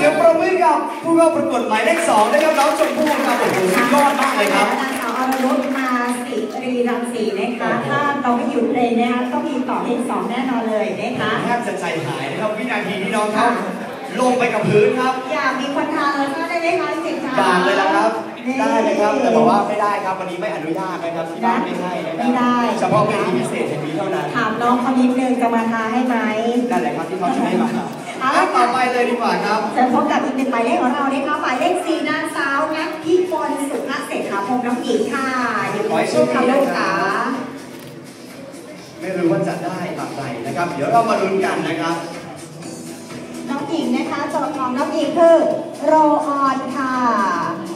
เข้าประกวดหมายเลขสองนะครับน้องชมพู่ครับโอ้โหสุดยอดมากเลยครับนางสาวอรนุชมาสิรีรังสีนะคะ ถ้าเราไม่หยุดเลยนะคะต้องมีต่อเพลงสองแน่นอนเลยนะคะแทบจะใจหายนะครับวินาทีที่น้องเขาลงไปกับพื้นครับ อยากมีคนทานเลยก็ได้ไหมคะสิคะบางเลยนะครับนี่ได้นะครับ แต่บอกว่าไม่ได้ครับวันนี้ไม่อนุญาตนะครับที่บ้านไม่ให้นะครับไม่ได้เฉพาะเวทีพิเศษแห่งนี้เท่านั้นถามน้องเขานิดนึงจะมาทาให้ไหมนั่นแหละครับที่เขาจะไม่มา เอาอะละค่ะต่อไปเลยดีกว่าครับจะพบกับอีกหนึ่งหมายเลขของเรานะคะหมายเลขสี่นางสาวนัทพิพลสุภเศรษฐาพงษ์น้องหญิงค่ะอยู่ขอให้ในช่วงโชคดีคำลูกนะครัขาบไม่รู้ว่าจะได้อะไรนะครับ เดี๋ยวเรามาลุ้นกันนะครับ น้องหญิงนะคะโจทย์ของน้องหญิงคือโรออนค่ะ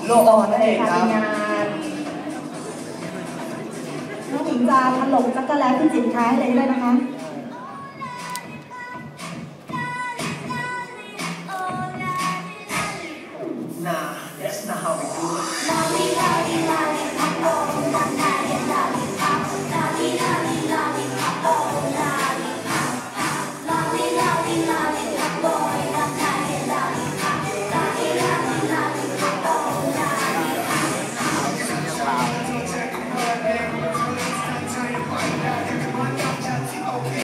โลออนนั่นเองครับทำงานน้องหญิงจะถลกจักรแลขึ้นสินค้าให้เลยด้วยนะคะ how we do it.